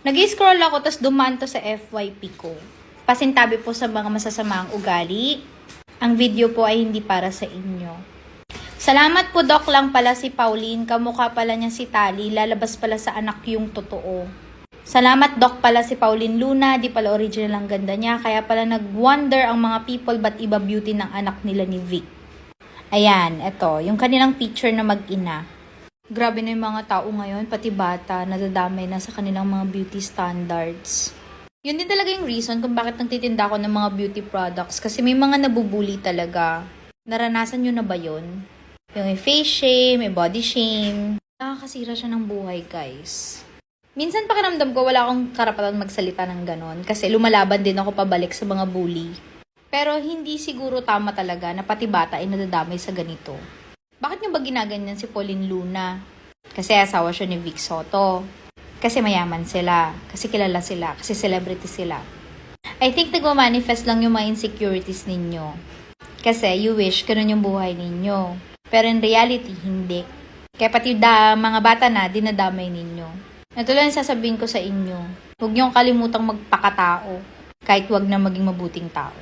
Nag-scroll ako, tapos dumaan to sa FYP ko. Pasintabi po sa mga masasamaang ugali. Ang video po ay hindi para sa inyo. Salamat po, Doc, lang pala si Pauline. Kamukha pala niya si Tali. Lalabas pala sa anak yung totoo. Salamat, Doc, pala si Pauline Luna. Di pala original ang ganda niya. Kaya pala nag-wonder ang mga people ba't iba beauty ng anak nila ni Vic. Ayan, eto. Yung kanilang picture na mag-ina. Grabe na yung mga tao ngayon, pati bata, nadadamay na sa kanilang mga beauty standards. Yun din talaga yung reason kung bakit nagtitinda ako ng mga beauty products. Kasi may mga nabubuli talaga. Naranasan nyo na ba yun? Yung may face shame, may body shame. Nakakasira siya ng buhay, guys. Minsan pakiramdam ko wala akong karapatan magsalita ng ganon. Kasi lumalaban din ako pabalik sa mga bully. Pero hindi siguro tama talaga na pati bata ay nadadamay sa ganito. Ba ginaganyan si Pauline Luna? Kasi asawa siya ni Vic Soto. Kasi mayaman sila. Kasi kilala sila. Kasi celebrity sila. I think nagmamanifest lang yung mga insecurities ninyo. Kasi you wish ganun yung buhay ninyo. Pero in reality, hindi. Kaya pati da, mga bata na, dinadamay ninyo. Lang yung sasabihin ko sa inyo. Huwag niyong kalimutang magpakatao. Kahit wag na maging mabuting tao.